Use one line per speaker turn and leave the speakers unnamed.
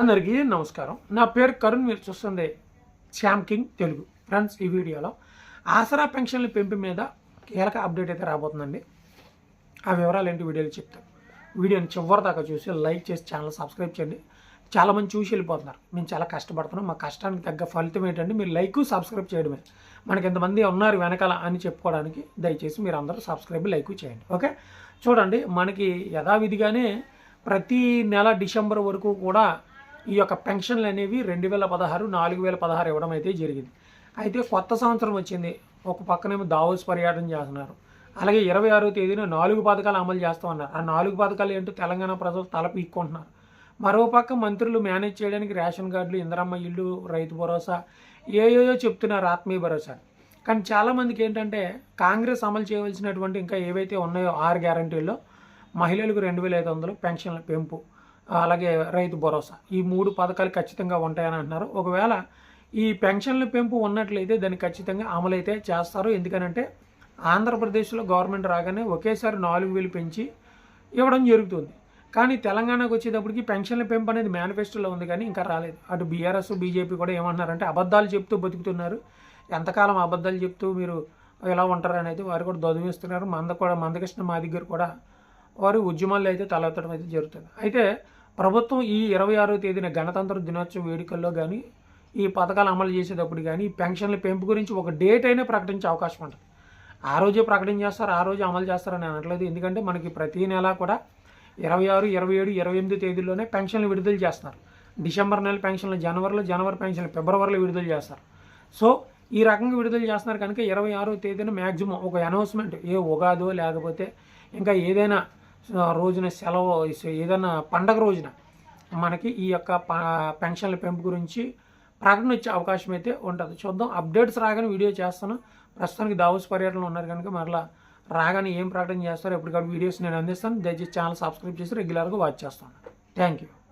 అందరికీ నమస్కారం. నా పేరు కరుణ్ మీరు చూస్తుంది శ్యామ్ కింగ్ తెలుగు. ఫ్రెండ్స్ ఈ వీడియోలో ఆసరా పెన్షన్ల పెంపు మీద కీలక అప్డేట్ అయితే రాబోతుందండి. ఆ వివరాలు ఏంటి వీడియోలో చెప్తాను వీడియోని చివరి దాకా చూసి లైక్ చేసి ఛానల్ సబ్స్క్రైబ్ చేయండి. చాలా మంది చూసి వెళ్ళిపోతున్నారు. మేము చాలా కష్టపడుతున్నాం. మా కష్టానికి తగ్గ ఫలితం ఏంటంటే మీరు లైక్ సబ్స్క్రైబ్ చేయడమే. మనకి ఎంతమంది ఉన్నారు వెనకాల అని చెప్పుకోవడానికి దయచేసి మీరు అందరూ సబ్స్క్రైబ్ లైక్ చేయండి. ఓకే? చూడండి మనకి యథావిధిగానే ప్రతి నెల డిసెంబర్ వరకు కూడా ఈ యొక్క పెన్షన్లు అనేవి రెండు వేల పదహారు నాలుగు వేల పదహారు ఇవ్వడం అయితే జరిగింది. అయితే కొత్త సంవత్సరం వచ్చింది. ఒక పక్కనేమో దావోస్ పర్యటన చేస్తున్నారు. అలాగే ఇరవై ఆరో తేదీన నాలుగు పథకాలు అమలు చేస్తామన్నారు ఆ నాలుగు పథకాలు ఏంటో తెలంగాణ ప్రజలు తల పీక్కుంటున్నారు మరోపక్క మంత్రులు మేనేజ్ చేయడానికి రేషన్ కార్డులు ఇందిరమ్మ ఇల్లు రైతు భరోసా ఏయోయో చెప్తున్నారు ఆత్మీయ భరోసా. కానీ చాలామందికి ఏంటంటే కాంగ్రెస్ అమలు చేయవలసినటువంటి ఇంకా ఏవైతే ఉన్నాయో ఆరు గ్యారంటీల్లో మహిళలకు రెండు వేల ఐదు వందలు పెన్షన్ల పెంపు. అలాగే రైతు భరోసా. ఈ మూడు పథకాలు ఖచ్చితంగా ఉంటాయని అంటున్నారు. ఒకవేళ ఈ పెన్షన్ల పెంపు ఉన్నట్లయితే దాన్ని ఖచ్చితంగా అమలైతే చేస్తారు. ఎందుకనంటే ఆంధ్రప్రదేశ్లో గవర్నమెంట్ రాగానే ఒకేసారి నాలుగు వేలు పెంచి ఇవ్వడం జరుగుతుంది. కానీ తెలంగాణకు వచ్చేటప్పటికి పెన్షన్ల పెంపు అనేది మేనిఫెస్టోలో ఉంది కానీ ఇంకా రాలేదు. అటు బీఆర్ఎస్ బీజేపీ కూడా ఏమంటున్నారంటే అబద్ధాలు చెప్తూ బతుకుతున్నారు. ఎంతకాలం అబద్ధాలు చెప్తూ మీరు ఎలా ఉంటారు అనేది వారు కూడా దొదివిస్తున్నారు మంద కూడా మందకృష్ణ మా దగ్గర కూడా వారు ఉద్యమాల్లో అయితే తలెత్తడం అయితే జరుగుతుంది. అయితే ప్రభుత్వం ఈ ఇరవై ఆరో తేదీన గణతంత్ర దినోత్సవ వేడుకల్లో కానీ ఈ పథకాలు అమలు చేసేటప్పుడు కానీ ఈ పెన్షన్ల పెంపు గురించి ఒక డేట్ అయినా ప్రకటించే అవకాశం ఉంటుంది. ఆ రోజే ప్రకటన చేస్తారు ఆ రోజు అమలు చేస్తారని అనట్లేదు. ఎందుకంటే మనకి ప్రతి నెల కూడా ఇరవై ఆరు ఇరవై ఏడు ఇరవై ఎనిమిది తేదీల్లోనే పెన్షన్లు విడుదల చేస్తున్నారు. డిసెంబర్ నెల పెన్షన్లు జనవరిలో జనవరి పెన్షన్లు ఫిబ్రవరిలో విడుదల చేస్తారు. సో ఈ రకంగా విడుదల చేస్తున్నారు కనుక ఇరవై ఆరో తేదీన మ్యాక్సిమం ఒక అనౌన్స్మెంట్ ఏ ఉగాదో లేకపోతే ఇంకా ఏదైనా రోజున సెలవు ఏదైనా పండగ రోజున మనకి ఈ యొక్క పెన్షన్ల పెంపు గురించి ప్రకటన వచ్చే అవకాశం అయితే ఉంటుంది. చూద్దాం. అప్డేట్స్ రాగానే వీడియో చేస్తాను. ప్రస్తుతానికి దావోస్ పర్యటనలో ఉన్నారు కనుక మరలా రాగానే ఏం ప్రకటన చేస్తారో ఎప్పటికప్పుడు వీడియోస్ నేను అందిస్తాను. దయచేసి ఛానల్ సబ్స్క్రైబ్ చేసి రెగ్యులర్గా వాచ్ చేస్తాను. Thank you